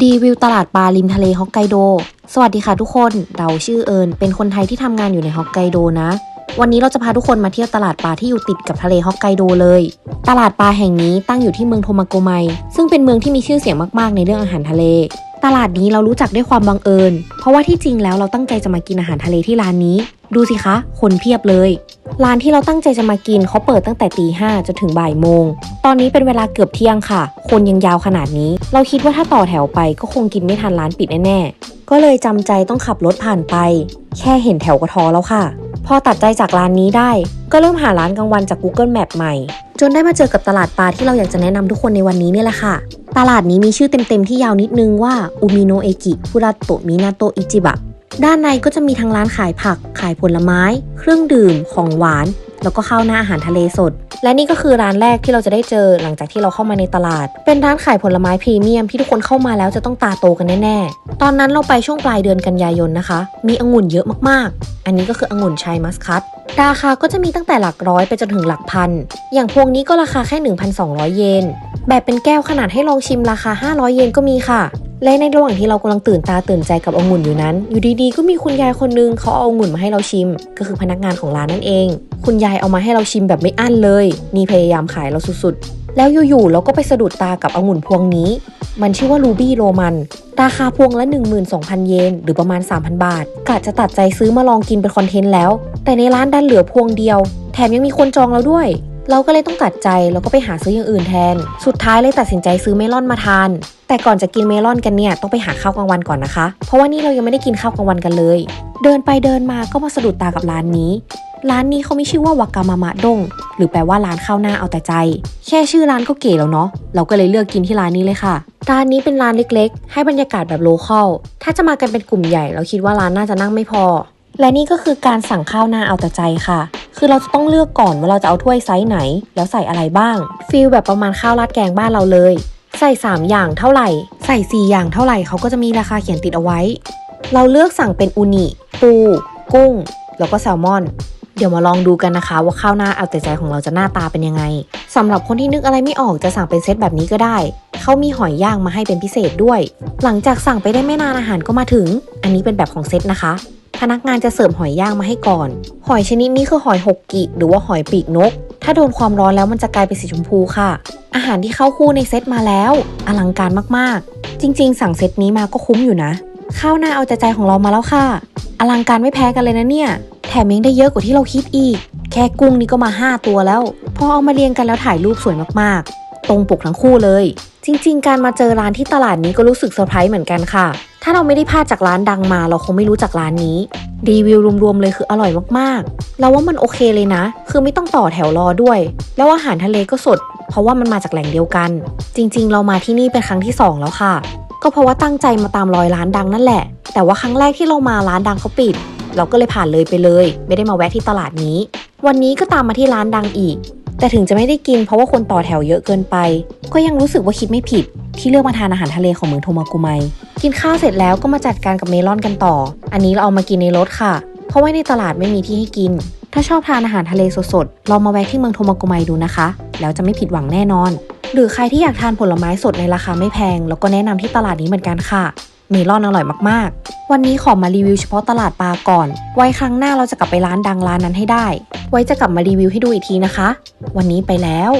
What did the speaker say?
ดีวิวตลาดปลาริมทะเลฮอกไกโด สวัสดีค่ะทุกคน เราชื่อเอิญเป็นคนไทยที่ทำงานอยู่ในฮอกไกโดนะ วันนี้เราจะพาทุกคนมาเที่ยวตลาดปลาที่อยู่ติดกับทะเลฮอกไกโดเลย ตลาดปลาแห่งนี้ตั้งอยู่ที่เมืองโทมาโกไม ซึ่งเป็นเมืองที่มีชื่อเสียงมากๆ ในเรื่องอาหารทะเล ตลาดนี้เรารู้จักด้วยความบังเอิญ เพราะว่าที่จริงแล้วเราตั้งใจจะมากินอาหารทะเลที่ร้านนี้ ดูสิคะ คนเพียบเลย ร้านที่เราตั้งใจจะมากินเขาเปิดตั้งแต่ตีห้าจนถึงบ่ายโมง ตอนนี้เป็นเวลาเกือบเที่ยงค่ะ คนยังยาวขนาดนี้ เราคิดว่าถ้าต่อแถวไปก็คงกินไม่ทันร้านปิดแน่ๆ ก็เลยจำใจต้องขับรถผ่านไป แค่เห็นแถวก็ท้อแล้วค่ะ พอตัดใจจากร้านนี้ได้ ก็เริ่มหาร้านกลางวันจาก Google Map ใหม่ จนได้มาเจอกับตลาดปลาที่เราอยากจะแนะนำทุกคนในวันนี้เนี่ยแหละค่ะ ตลาดนี้มีชื่อเต็มๆที่ยาวนิดนึงว่าอุมิโนเอกิคุราโตมินาโตอิจิบะ ด้านในก็จะมีทั้งร้านขายผัก ขายผลไม้ เครื่องดื่ม ของหวาน แล้วก็ข้าวหน้าอาหารทะเลสด และนี่ก็คือร้านแรกที่เราจะได้เจอหลังจากที่เราเข้ามาในตลาด เป็นร้านขายผลไม้พรีเมียมที่ทุกคนเข้ามาแล้วจะต้องตาโตกันแน่ๆ ตอนนั้นเราไปช่วงปลายเดือนกันยายนนะคะ มีองุ่นเยอะมากๆ อันนี้ก็คือองุ่นชัยมัสคัตราคาก็จะมีตั้งแต่หลักร้อยไปจนถึงหลักพัน อย่างพวงนี้ก็ราคาแค่ 1,200 เยน แบบเป็นแก้วขนาดให้ลองชิมราคา 500 เยนก็มีค่ะ และในระหว่างที่เรากำลังตื่นตาตื่นใจกับองุ่นอยู่นั้น อยู่ดีๆ ก็มีคุณยายคนนึงเขาเอาองุ่นมาให้เราชิม ก็คือพนักงานของร้านนั่นเอง คุณยายเอามาให้เราชิมแบบไม่อั้นเลย นี่พยายามขายเราสุดๆ แล้วอยู่ๆเราก็ไปสะดุดตากับองุ่นพวงนี้ มันชื่อว่ารูบี้โรมัน ราคาพวงละ 12,000 เยน หรือประมาณ 3,000 บาทกะจะตัดใจซื้อมาลองกินเป็นคอนเทนต์แล้ว แต่ในร้านดันเหลือพวงเดียว แถมยังมีคนจองเราด้วยเราก็เลยต้องตัดใจแล้วก็ไปหาซื้ออย่างอื่นแทน สุดท้ายเลยตัดสินใจซื้อเมลอนมาทาน แต่ก่อนจะกินเมลอนกันเนี่ยต้องไปหาข้าวกลางวันก่อนนะคะ เพราะว่านี่เรายังไม่ได้กินข้าวกลางวันกันเลย เดินไปเดินมาก็มาสะดุดตากับร้านนี้ ร้านนี้เขามีชื่อว่าวากามามะดง หรือแปลว่าร้านข้าวหน้าเอาแต่ใจ แค่ชื่อร้านก็เก๋แล้วเนาะ เราก็เลยเลือกกินที่ร้านนี้เลยค่ะ ร้านนี้เป็นร้านเล็กๆ ให้บรรยากาศแบบโลคอล ถ้าจะมากันเป็นกลุ่มใหญ่ เราคิดว่าร้านน่าจะนั่งไม่พอ และนี่ก็คือการสั่งข้าวหน้าเอาแต่ใจค่ะคือเราจะต้องเลือกก่อนว่าเราจะเอาถ้วยไซส์ไหน แล้วใส่อะไรบ้างฟีลแบบประมาณข้าวราดแกงบ้านเราเลย ใส่ 3 อย่างเท่าไหร่ ใส่ 4 อย่างเท่าไหร่เขาก็จะมีราคาเขียนติดเอาไว้ เราเลือกสั่งเป็นอูนิ ปู กุ้ง แล้วก็แซลมอน เดี๋ยวมาลองดูกันนะคะ ว่าข้าวหน้าเอาแต่ใจของเราจะหน้าตาเป็นยังไงสำหรับคนที่นึกอะไรไม่ออกจะสั่งเป็นเซตแบบนี้ก็ได้ เขามีหอยย่างมาให้เป็นพิเศษด้วย หลังจากสั่งไปได้ไม่นานอาหารก็มาถึง อันนี้เป็นแบบของเซตนะคะพนักงานจะเสิร์ฟหอยย่างมาให้ก่อน หอยชนิดนี้คือหอยหกกิหรือว่าหอยปีกนก ถ้าโดนความร้อนแล้วมันจะกลายเป็นสีชมพูค่ะ อาหารที่เข้าคู่ในเซตมาแล้ว อลังการมากๆ จริง ๆ สั่งเซตนี้มาก็คุ้มอยู่นะ ข้าวหน้าเอาใจใจของเรามาแล้วค่ะ อลังการไม่แพ้กันเลยนะเนี่ย แถมยังได้เยอะกว่าที่เราคิดอีก แค่กุ้งนี่ก็มา 5 ตัวแล้ว พอเอามาเรียงกันแล้วถ่ายรูปสวยมากๆ ตรงปกทั้งคู่เลย จริง ๆ การมาเจอร้านที่ตลาดนี้ก็รู้สึกเซอร์ไพรส์เหมือนกันค่ะ ถ้าเราไม่ได้พลาดจากร้านดังมา เราคงไม่รู้จักร้านนี้ รีวิวรวมๆเลยคืออร่อยมากๆ เราว่ามันโอเคเลยนะ คือไม่ต้องต่อแถวรอด้วย แล้วอาหารทะเลก็สด เพราะว่ามันมาจากแหล่งเดียวกัน จริง ๆ เรามาที่นี่เป็นครั้งที่สองแล้วค่ะ ก็เพราะว่าตั้งใจมาตามรอยร้านดังนั่นแหละ แต่ว่าครั้งแรกที่เรามาร้านดังเขาปิด เราก็เลยผ่านเลยไปเลย ไม่ได้มาแวะที่ตลาดนี้ วันนี้ก็ตามมาที่ร้านดังอีก แต่ถึงจะไม่ได้กินเพราะว่าคนต่อแถวเยอะเกินไป ก็ยังรู้สึกว่าคิดไม่ผิด ที่เลือกมาทานอาหารทะเลของเมืองโทมากุไม กินข้าวเสร็จแล้วก็มาจัดการกับเมลอนกันต่อ อันนี้เราเอามากินในรถค่ะ เพราะว่าในตลาดไม่มีที่ให้กิน ถ้าชอบทานอาหารทะเลสดๆลองมาแวะที่เมืองโทมากุไมดูนะคะ แล้วจะไม่ผิดหวังแน่นอน หรือใครที่อยากทานผลไม้สดในราคาไม่แพง แล้วก็แนะนำที่ตลาดนี้เหมือนกันค่ะเมลอนอร่อยมากๆ วันนี้ขอมารีวิวเฉพาะตลาดปลาก่อน ไว้ครั้งหน้าเราจะกลับไปร้านดังร้านนั้นให้ได้ ไว้จะกลับมารีวิวให้ดูอีกทีนะคะ วันนี้ไปแล้ว